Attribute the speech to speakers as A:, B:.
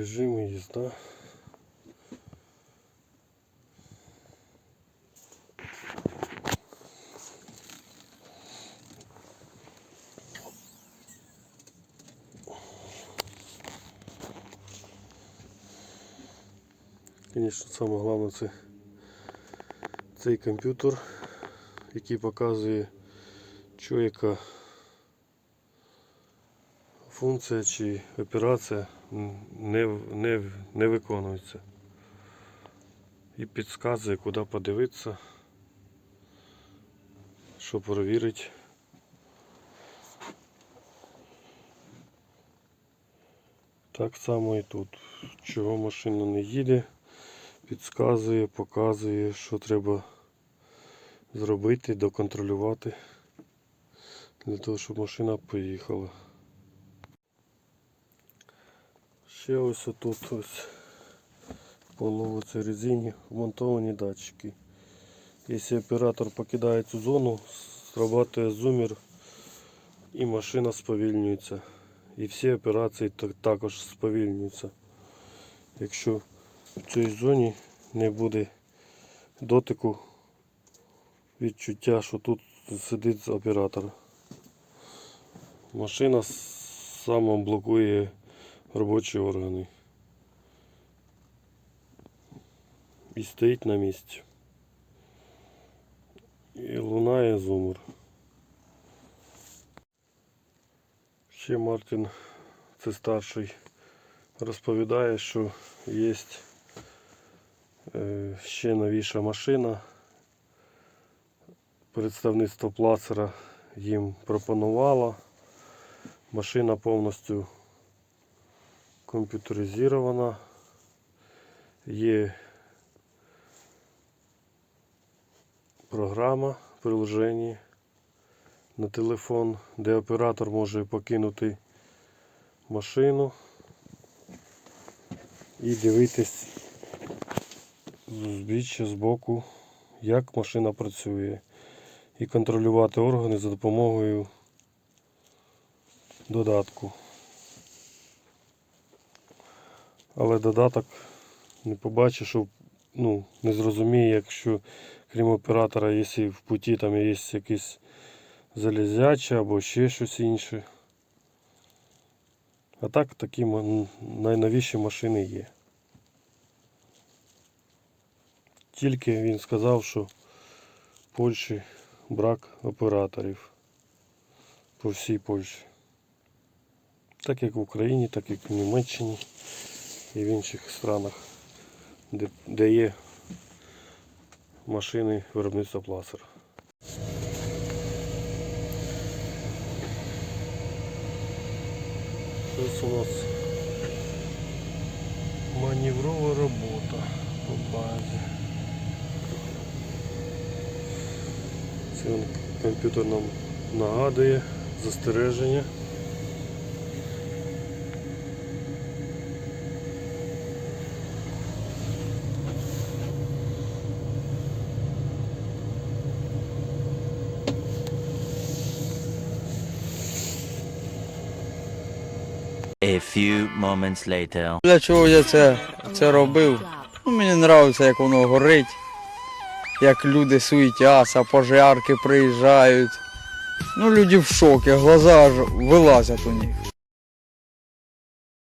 A: Режим езда. Звісно, саме головне це цей комп'ютер, який показує, що функція чи операція не, не, не виконується. І підказує, куди подивитися, що перевірити. Так само і тут. Чого машина не їде, підказує, показує, що треба зробити, доконтролювати для того, щоб машина поїхала. Ще ось тут ось по ловиці резині вмонтовані датчики. Якщо оператор покидає цю зону, срабатує зумер і машина сповільнюється. І всі операції також сповільнюються. Якщо в цій зоні не буде дотику, відчуття, що тут сидить оператор. Машина сама блокує робочі органи. І стоїть на місці. І лунає зумер. Ще Мартін, це старший, розповідає, що є е, ще новіша машина. Представництво плацера їм пропонувало. Машина повністю комп'ютеризована. Є програма, приложення на телефон, де оператор може покинути машину і дивитись збіччя збоку, як машина працює, і контролювати органи за допомогою додатку. Але додаток не побачить, що ну, не зрозуміє, якщо крім оператора, якщо в путі там є якісь залізячі або ще щось інше. А так такі найновіші машини є. Тільки він сказав, що в Польщі брак операторів по всій Польщі. Так як в Україні, так як в Німеччині і в інших странах, де, де є машини виробництва пласер. Зараз у нас маневрова робота по базі. Це він комп'ютер нам нагадує застереження.
B: A few moments later.
C: Для чого я це, це робив? Ну, мені подобається, як воно горить, як люди суетяться, пожарки приїжджають. Ну, люди в шокі, глаза аж вилазять у них.